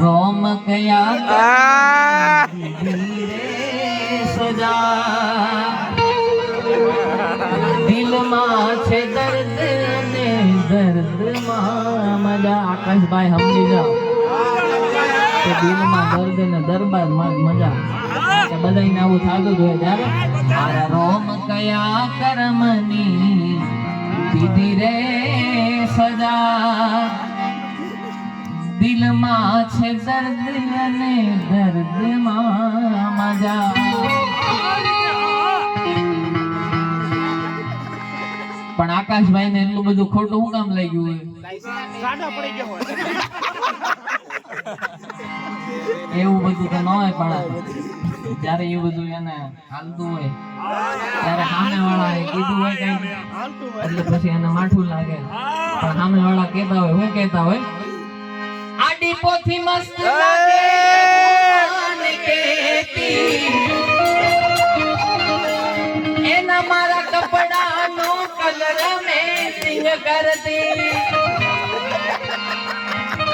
રોમ કયા સજા દિલમાં છે દર્દ ને દર્દમાં મજા આકાશભાઈ સમજી જાઓ. તો દિલમાં દર્દ ને દરબારમાં મજા બધાને આવું થતું જ ત્યારે મારા રોમ કયા કરમની દીધી રે સજા દિલમાં છે દર્દ અને દર્દમાં મજા. પણ આકાશભાઈ ને એટલું બધું ખોટું હું કામ લાગ્યું હોય? એવું બધું તો ન હોય પણ જ્યારે એ બધું એને હાલતું હોય ત્યારે સામે વાળા કીધું હોય કઈ એટલે પછી એને માઠું લાગે. પણ સામે વાળા કેતા હોય હું કેતા હોય આડી પોથી મસ્ત લાગે એના મારા કપડાનો કલર મેચિંગ કરતી.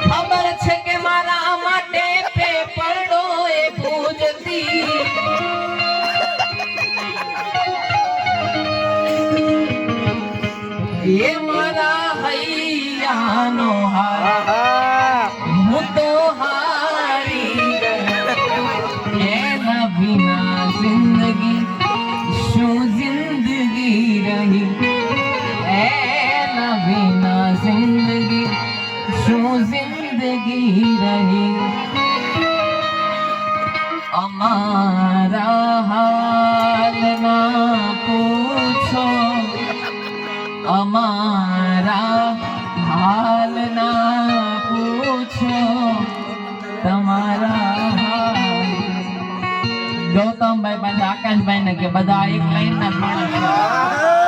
ખબર છે કે મારા માટે પેપરડો એ પૂજતી એ વિના જિંદગી શું જિંદગી રહી અમારા હાલ ના પૂછો અમારા હાલ ના પૂછો તમારા હાલ ગૌતમભાઈ પાસે આકાશભાઈ ને કે બધા એક લાઈન ના જ માણસ છે.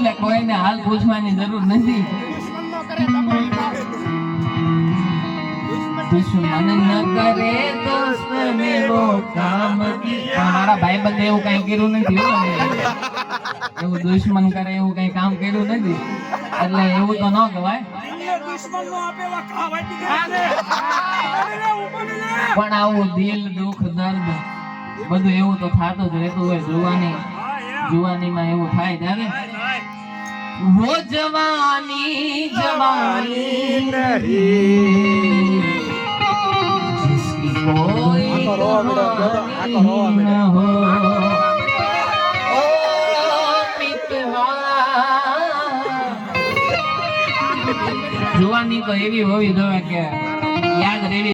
એટલે કોઈને હાલ પૂછવાની જરૂર નથી. દુશ્મન કરે એવું કઈ કામ કર્યું નથી. એટલે એવું તો ન કહેવાય. પણ આવું દિલ, દુઃખ, દર્દ બધું એવું તો થતું જ રહેતું હોય જુવાની. જુવાનીમાં એવું થાય ત્યારે વો જવાની જવાની નહીં કોઈ જુવાની તો એવી હોવી જોઈએ કે યાદ રહેવી